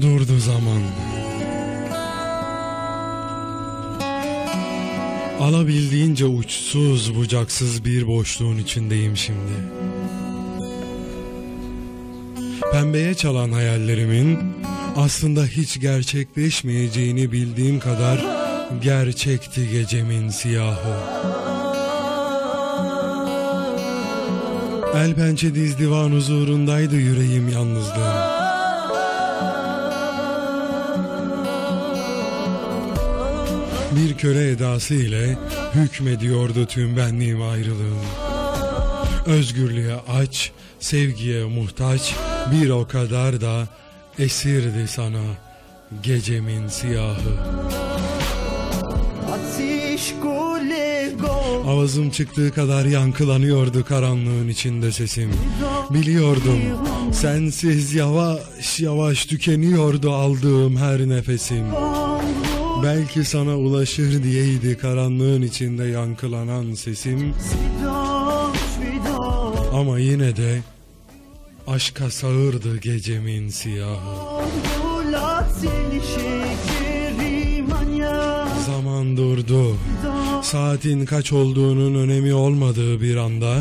Durdu zaman. Alabildiğince uçsuz bucaksız bir boşluğun içindeyim şimdi. Pembeye çalan hayallerimin aslında hiç gerçekleşmeyeceğini bildiğim kadar gerçekti gecemin siyahı. El pençe diz divan huzurundaydı yüreğim yalnızlığım. Bir köle edası ile hükmediyordu tüm benliğim ayrılığım. Özgürlüğe aç, sevgiye muhtaç, bir o kadar da esirdi sana gecemin siyahı. Avazım çıktığı kadar yankılanıyordu karanlığın içinde sesim. Biliyordum sensiz yavaş yavaş tükeniyordu aldığım her nefesim. Belki sana ulaşır diyeydi karanlığın içinde yankılanan sesim. Ama yine de aşka sağırdı gecemin siyahı. Zaman durdu. Saatin kaç olduğunun önemi olmadığı bir anda,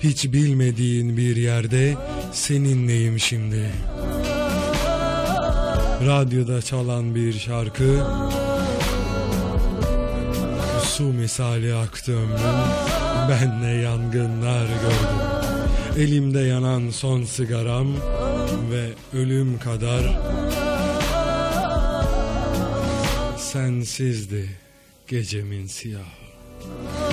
hiç bilmediğin bir yerde seninleyim şimdi. Radyoda çalan bir şarkı, su misali aktı ömrüm, ben ne yangınlar gördüm. Elimde yanan son sigaram ve ölüm kadar sensizdi gecemin siyahı.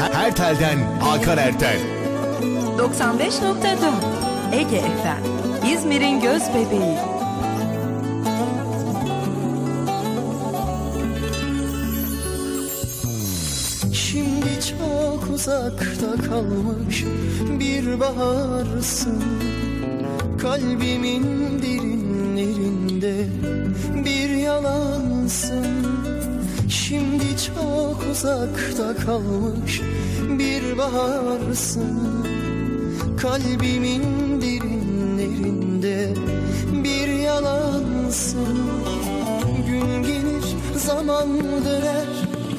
Her, telden Hakan Ertel. 95.4 Ege FM İzmir'in göz bebeği. Şimdi çok uzakta kalmış bir baharsın Kalbimin derinlerinde bir yalansın Şimdi çok uzakta kalmış bir baharsın Kalbimin derinlerinde bir yalansın. Gün gelir zaman döner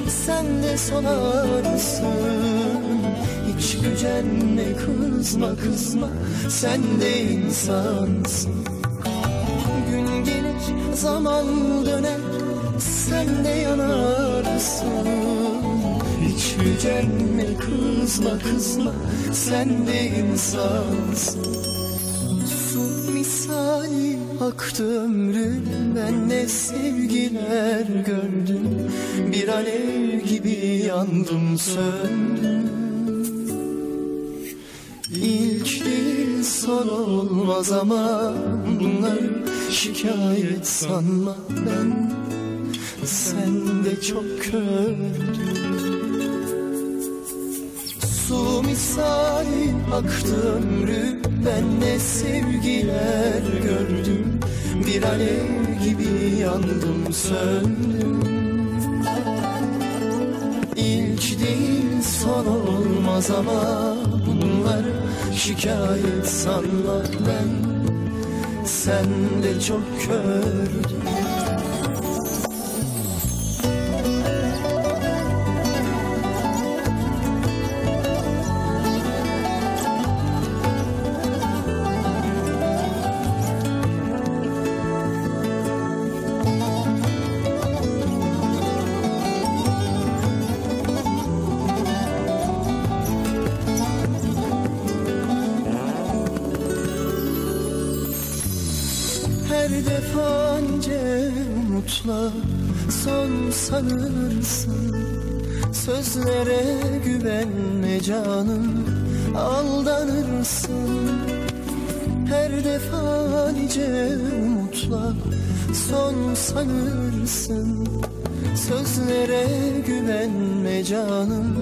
sen de sonarsın. Hiç gücenme kızma kızma sen de insansın. Gün gelir zaman döner sen de yanarsın. Hiç gücenme kızma kızma. Sen de insansın. Su misali aktı ömrüm ben ne sevgiler gördüm. Bir alev gibi yandım söndüm. İlk değil son olmaz ama bunları şikayet sanma. Ben Sen de çok kördün. Su misali aktı ömrüm ben ne sevgiler gördüm. Bir alev gibi yandım söndüm. İlk değil son olmaz ama bunlar şikayet sanma ben. Sen de çok kördün Her defa ince umutla son sanırsın. Sözlere güvenme canım Aldanırsın. Her defa nice umutla Son sanırsın. Sözlere güvenme canım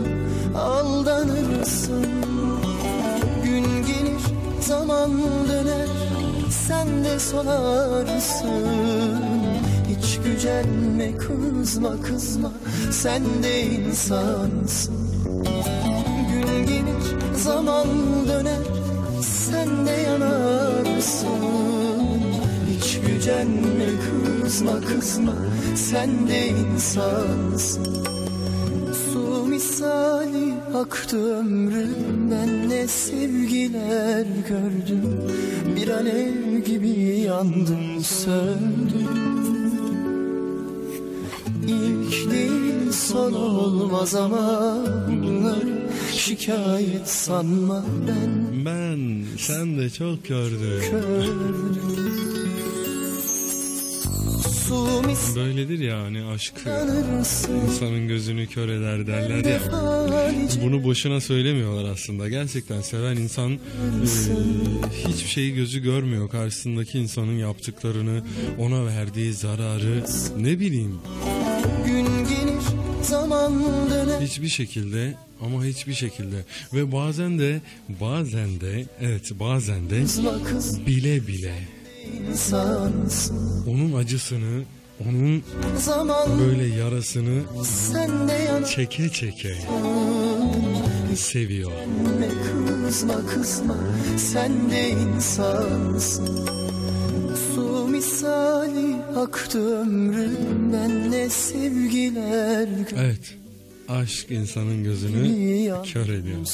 Aldanırsın. Gün gelir zaman döner Sen de solarsın Hiç gücenme kızma kızma. Sen de insansın. Gün gelir zaman döner. Sen de yanarsın. Hiç gücenme kızma kızma. Sen de insansın aktı ömrüm Ben ne sevgiler gördüm. Bir alev gibi yandım söndüm İlk değil son olmaz ama Bunlar şikayet sanma ben. Ben sen de çok gördüm. gördüm Böyledir ya hani aşk insanın gözünü kör eder derler ya. Bunu boşuna söylemiyorlar aslında. Gerçekten seven insan e, hiçbir şeyi gözü görmüyor. Karşısındaki insanın yaptıklarını, ona verdiği zararı ne bileyim. Gün gelir zaman döner. Hiçbir şekilde ama hiçbir şekilde. Ve bazen de bazen de evet bazen de bile bile insansın onun acısını, onun Zaman böyle yarasını çeke çeke seviyor. kızma kızma Sen de insansın Su misali aktı ömrüm Ben ne sevgiler Evet. Aşk insanın gözünü kör ediyor.